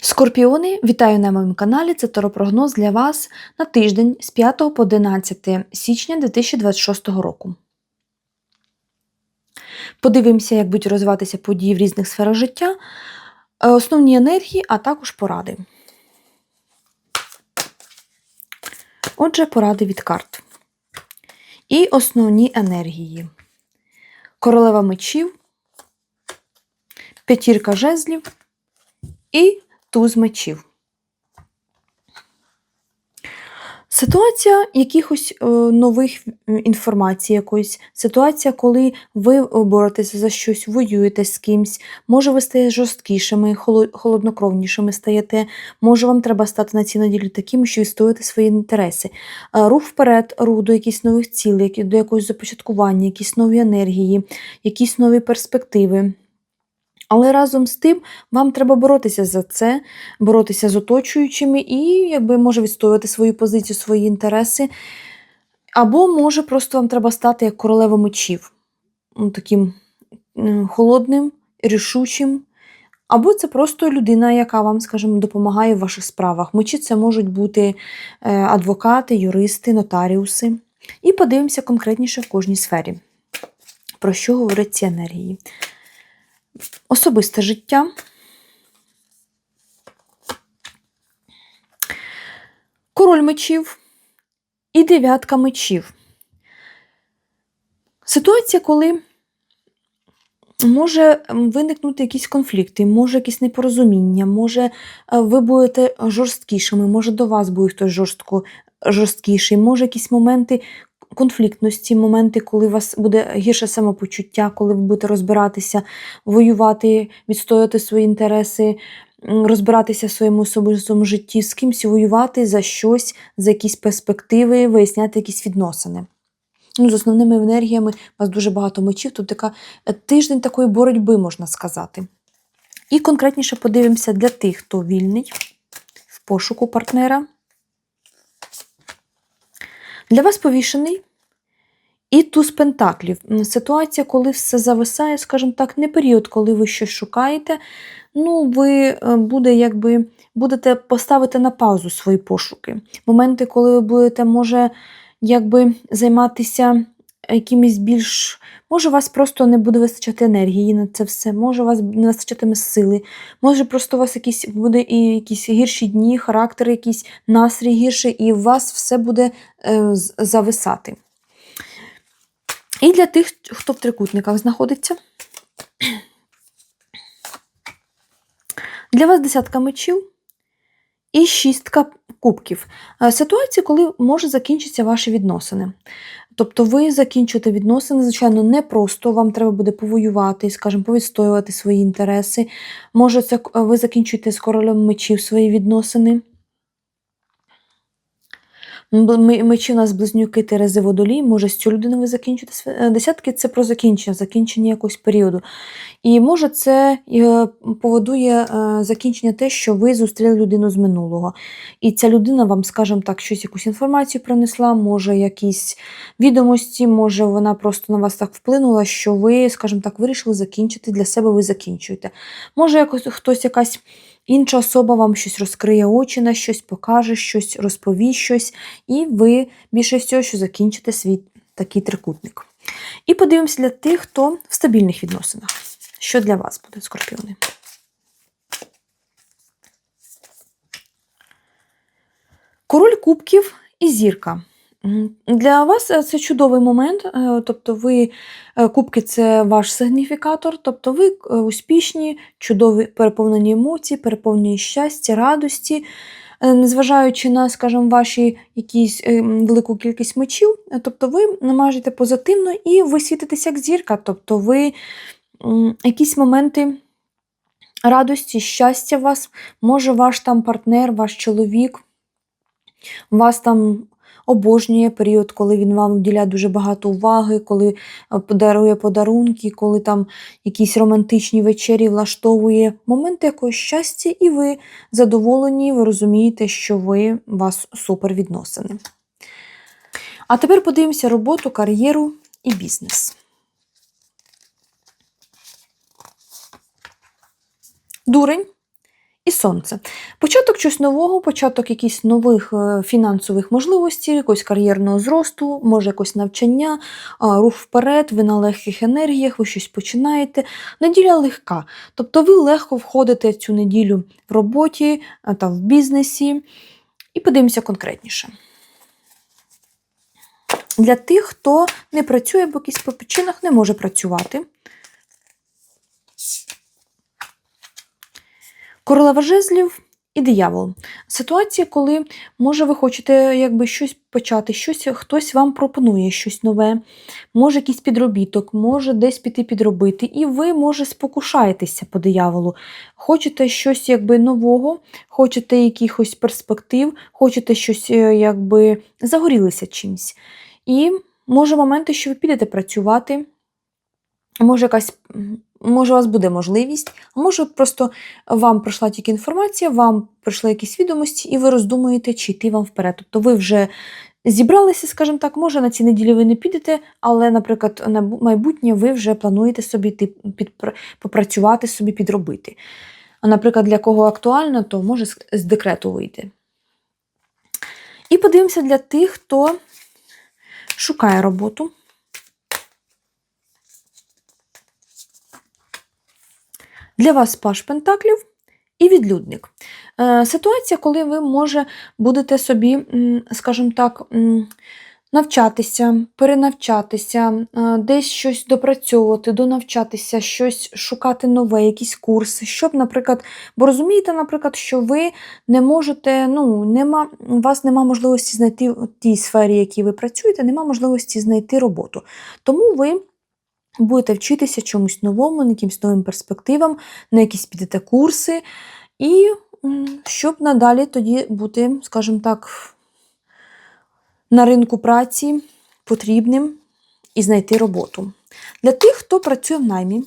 Скорпіони, вітаю на моєму каналі. Це Торопрогноз для вас на тиждень з 5 по 11 січня 2026 року. Подивимося, як будуть розвиватися події в різних сферах життя, е, основні енергії, а також поради. Отже, поради від карт. І основні енергії. Королева мечів, п'ятірка жезлів і туз мечів. Ситуація якихось е, нових інформацій, якоїсь ситуація, коли ви боретеся за щось, воюєте з кимсь, може ви стаєте жорсткішими, холоднокровнішими стаєте, може вам треба стати на цій неділі такими, що відстоювати свої інтереси. Е, Рух вперед, рух до якихось нових цілей, до якогось започаткування, якісь нові енергії, якісь нові перспективи. Але разом з тим вам треба боротися за це, боротися з оточуючими і, якби може відстоювати свою позицію, свої інтереси. Або може просто вам треба стати як королева мечів, ну, таким холодним, рішучим. Або це просто людина, яка вам, скажімо, допомагає в ваших справах. Мечі це можуть бути е, адвокати, юристи, нотаріуси. І подивимося конкретніше в кожній сфері, про що говорять ці енергії. Особисте життя. Король мечів і дев'ятка мечів. Ситуація, коли може виникнути якісь конфлікти, може якісь непорозуміння, може е, ви будете жорсткішими, може до вас буде хтось жорстко, жорсткіший, може якісь моменти конфліктності, моменти, коли у вас буде гірше самопочуття, коли ви будете розбиратися, воювати, відстоювати свої інтереси, розбиратися в своєму особистому житті, з кимсь воювати за щось, за якісь перспективи, виясняти якісь відносини. Ну, з основними енергіями у вас дуже багато мечів, тут така е, тиждень такої боротьби, можна сказати. І конкретніше подивимося для тих, хто вільний в пошуку партнера. Для вас повішений і туз пентаклів. Ситуація, коли все зависає, скажімо так, не період, коли ви щось шукаєте. Ну, ви е, буде, якби, будете поставити на паузу свої пошуки. Моменти, коли ви будете, може, якби займатися якимись більш. Може, у вас просто не буде вистачати енергії на це все, може, у вас не вистачатиме сили, може, просто у вас якісь буде і якісь гірші дні, характер, якийсь настрій гірший, і у вас все буде е, зависати. І для тих, хто в трикутниках знаходиться. Для вас десятка мечів і шістка кубків. Е, Ситуація, коли може закінчитися ваші відносини. Тобто ви закінчуєте відносини, звичайно, не просто вам треба буде повоювати, скажімо, повідстоювати свої інтереси. Може, це ви закінчуєте з королем мечів свої відносини. Мечі у нас близнюки Терези Водолій, може, з цю людину ви закінчите. е, Десятки це про закінчення, закінчення якогось періоду. І може це е, поводує е, закінчення те, що ви зустріли людину з минулого. І ця людина вам, скажімо так, щось якусь інформацію принесла, може, якісь відомості, може, вона просто на вас так вплинула, що ви, скажімо так, вирішили закінчити для себе, ви закінчуєте. Може, якось хтось якась. Інша особа вам щось розкриє очі на щось, покаже щось, розповість щось, і ви більше всього, що закінчите свій такий трикутник. І подивимося для тих, хто в стабільних відносинах. Що для вас буде, скорпіони? Король кубків і зірка. Для вас е, це чудовий момент, е, тобто ви е, кубки це ваш сигніфікатор, тобто ви успішні, чудові, переповнені емоцій, переповнені щастя, радості, незважаючи на, скажімо, ваші якісь велику кількість мечів, тобто ви намажете позитивно і ви світитеся як зірка, тобто ви якісь моменти радості, щастя вас, може ваш там партнер, ваш чоловік, вас там обожнює період, коли він вам вділяє дуже багато уваги, коли е, подарує подарунки, коли там якісь романтичні вечері влаштовує моменти якогось щастя, і ви задоволені, ви розумієте, що ви вас супер відносини. А тепер подивимося роботу, кар'єру і бізнес. Дурень і сонце. Початок чогось нового, початок якихось нових е, фінансових можливостей, якогось кар'єрного зросту, може якось навчання, рух вперед, ви на легких енергіях, ви щось починаєте. Неділя легка. Тобто ви легко входите цю неділю в роботі та в бізнесі. І подивимося конкретніше. Для тих, хто не працює, бо якийсь по причинах не може працювати. Королева жезлів і диявол. Ситуація, коли, може, ви хочете якби щось почати, щось, хтось вам пропонує щось нове, може якийсь підробіток, може десь піти підробити, і ви, може, спокушаєтеся по дияволу. Хочете щось якби нового, хочете якихось перспектив, хочете щось е, якби загорілися чимось. І може моменти, що ви підете працювати, може якась. Може, у вас буде можливість, а може, просто вам прийшла тільки інформація, вам прийшли якісь відомості, і ви роздумуєте, чи йти вам вперед. Тобто ви вже зібралися, скажімо так, може на цій неділі ви не підете, але, наприклад, на майбутнє ви вже плануєте собі йти під, попрацювати, собі підробити. А, наприклад, для кого актуально, то може з декрету вийти. І подивимося для тих, хто шукає роботу. Для вас паш пентаклів і відлюдник. Е, Ситуація, коли ви, може, будете собі, скажімо так, навчатися, перенавчатися, е, десь щось допрацьовувати, донавчатися, щось шукати нове, якісь курси, щоб, наприклад, бо розумієте, наприклад, що ви не можете, ну, нема, у вас нема можливості знайти в тій сфері, в якій ви працюєте, нема можливості знайти роботу. Тому ви будете вчитися чомусь новому, на якимось новим перспективам, на якісь підете курси, і щоб надалі тоді бути, скажімо так, на ринку праці потрібним і знайти роботу. Для тих, хто працює в наймі,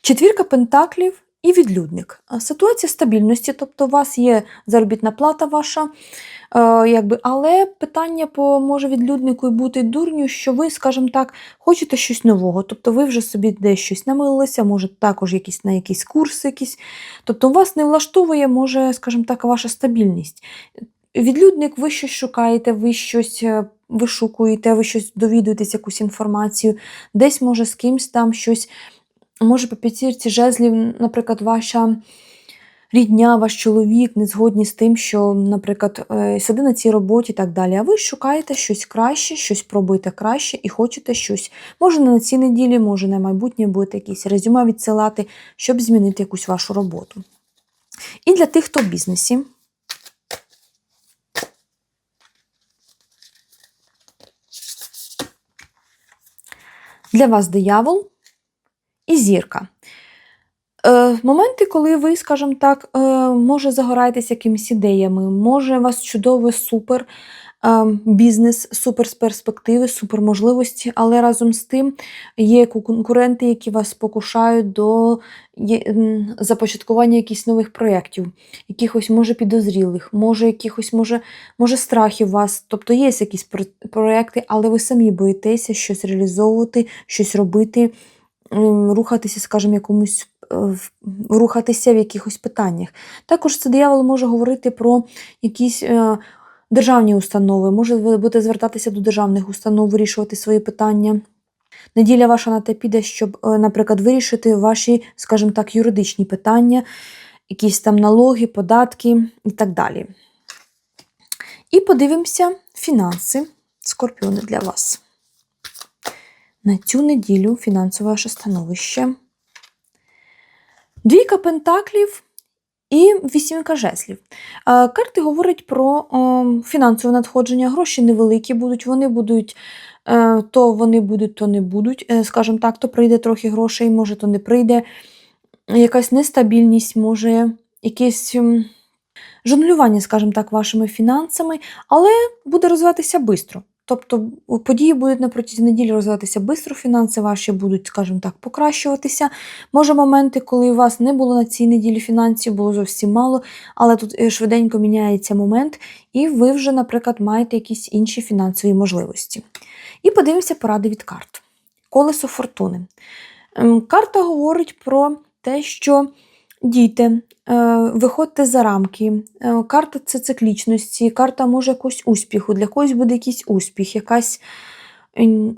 четвірка пентаклів і відлюдник. Ситуація стабільності, тобто у вас є заробітна плата ваша, е, якби, але питання по може відлюднику і бути дурню, що ви, скажімо так, хочете щось нового. Тобто ви вже собі десь щось намилилися, може також якісь на якісь курси, якісь. Тобто у вас не влаштовує, може, скажімо так, ваша стабільність. Відлюдник, ви щось шукаєте, ви щось е, вишукуєте, ви щось довідуєтесь, якусь інформацію, десь може з кимсь там щось. Може, по п'ятірці жезлів, наприклад, ваша рідня, ваш чоловік не згодні з тим, що, наприклад, е, сиди на цій роботі і так далі. А ви шукаєте щось краще, щось пробуєте краще і хочете щось. Може, не на цій неділі, може, на майбутнє будете якісь резюме відсилати, щоб змінити якусь вашу роботу. І для тих, хто в бізнесі. Для вас диявол зірка. Е, моменти, коли ви, скажімо так, е, може загораєтесь якимись ідеями, може у вас чудовий супер е, бізнес, супер з перспективи, супер можливості, але разом з тим є конкуренти, які вас спокушають до започаткування якихось нових проєктів, якихось може підозрілих, може якихось може, може страхів у вас. Тобто є якісь проєкти, але ви самі боїтеся щось реалізовувати, щось робити рухатися, скажімо, якомусь е, рухатися в якихось питаннях. Також це диявол може говорити про якісь е, державні установи, може будете звертатися до державних установ, вирішувати свої питання. Неділя ваша на те піде, щоб, е, наприклад, вирішити ваші, скажімо так, юридичні питання, якісь там налоги, податки і так далі. І подивимося фінанси скорпіони для вас. На цю неділю фінансове ваше становище. Двійка пентаклів і вісімка жезлів. Е, Карти говорять про е, фінансове надходження. Гроші невеликі будуть, вони будуть. е, То вони будуть, то не будуть. Скажімо так, то прийде трохи грошей, може, то не прийде. Якась нестабільність, може, якесь жонглювання, скажімо так, вашими фінансами, але буде розвиватися швидко. Тобто події будуть на протязі неділі розвиватися швидко, фінанси ваші будуть, скажімо так, покращуватися. Може, моменти, коли у вас не було на цій неділі фінансів, було зовсім мало, але тут е, швиденько міняється момент, і ви вже, наприклад, маєте якісь інші фінансові можливості. І подивимося поради від карт. Колесо фортуни. Ем, Карта говорить про те, що дійте, е, виходьте за рамки. Е, Карта це циклічності, карта може якогось успіху, для когось буде якийсь успіх, якась,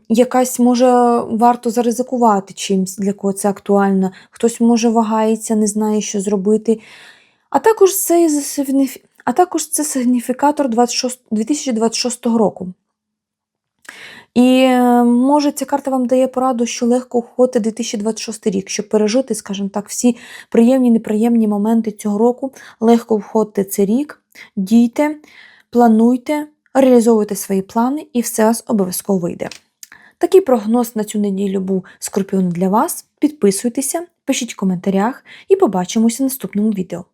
якась може варто заризикувати чимсь, для кого це актуально. Хтось може вагається, не знає, що зробити. А також це, а також це сигніфікатор 26 2026 року. І може ця карта вам дає пораду, що легко входити 2026 рік, щоб пережити, скажімо так, всі приємні, неприємні моменти цього року. Легко входити цей рік, дійте, плануйте, реалізовуйте свої плани, і все вас обов'язково вийде. Такий прогноз на цю неділю був скорпіон для вас. Підписуйтеся, пишіть в коментарях і побачимося в наступному відео.